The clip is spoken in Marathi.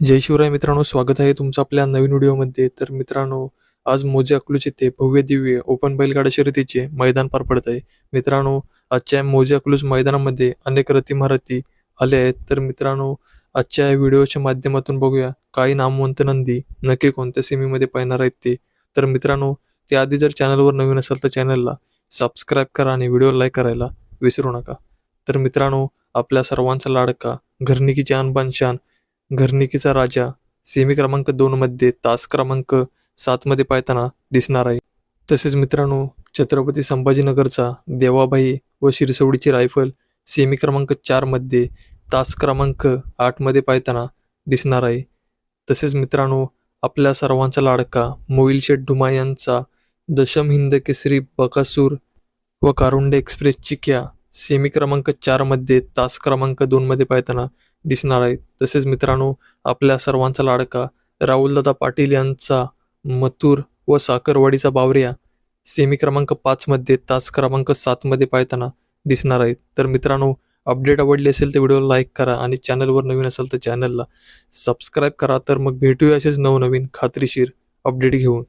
जय शिवराय मित्रांनो स्वागत आहे तुमचं आपल्या नवीन व्हिडिओमध्ये. तर मित्रांनो आज मोजे अकलूज येथे भव्य दिव्य ओपन बैलगाडा शर्यतीचे मैदान पार पडत आहे. मित्रांनो आजच्या मोजे अकलूज मैदानामध्ये अनेक रथीमारती आले आहेत. तर मित्रांनो आजच्या या व्हिडिओच्या माध्यमातून बघूया काही नामवंत नंदी नक्की कोणत्या सेमीमध्ये पाहणार आहेत ते. तर मित्रांनो त्याआधी जर चॅनलवर नवीन असेल तर चॅनलला सबस्क्राईब करा आणि व्हिडिओ लाईक करायला विसरू नका. तर मित्रांनो आपल्या सर्वांचा लाडका घरनिकीची अनबान शान घरनिकीचा राजा सेमी क्रमांक दोनमध्ये तास क्रमांक सातमध्ये पाहताना दिसणार आहे. तसेच मित्रांनो छत्रपती संभाजीनगरचा देवाबाई व शिरसवडीची रायफल सेमी क्रमांक चारमध्ये तास क्रमांक आठमध्ये पाहताना दिसणार आहे. तसेच मित्रांनो आपल्या सर्वांचा लाडका मोईलशेठ ढुमा यांचा दशम हिंद केसरी बकासूर व कारुंडे एक्सप्रेस चिक्या सेमी क्रमांक चारमध्ये तास क्रमांक दोनमध्ये पाहताना दिसणार आहेत तसेच मित्रांनो आपल्या सर्वांचा लाडका राहुलदादा पाटील यांचा मथुर व साखरवाडीचा बावऱ्या सेमी क्रमांक पाचमध्ये तास क्रमांक सातमध्ये पाहताना दिसणार आहेत तर मित्रांनो अपडेट आवडली असेल तर व्हिडिओ लाईक करा आणि चॅनलवर नवीन असेल तर चॅनलला सबस्क्राईब करा. तर मग भेटूया असेच नवनवीन खात्रीशीर अपडेट घेऊन.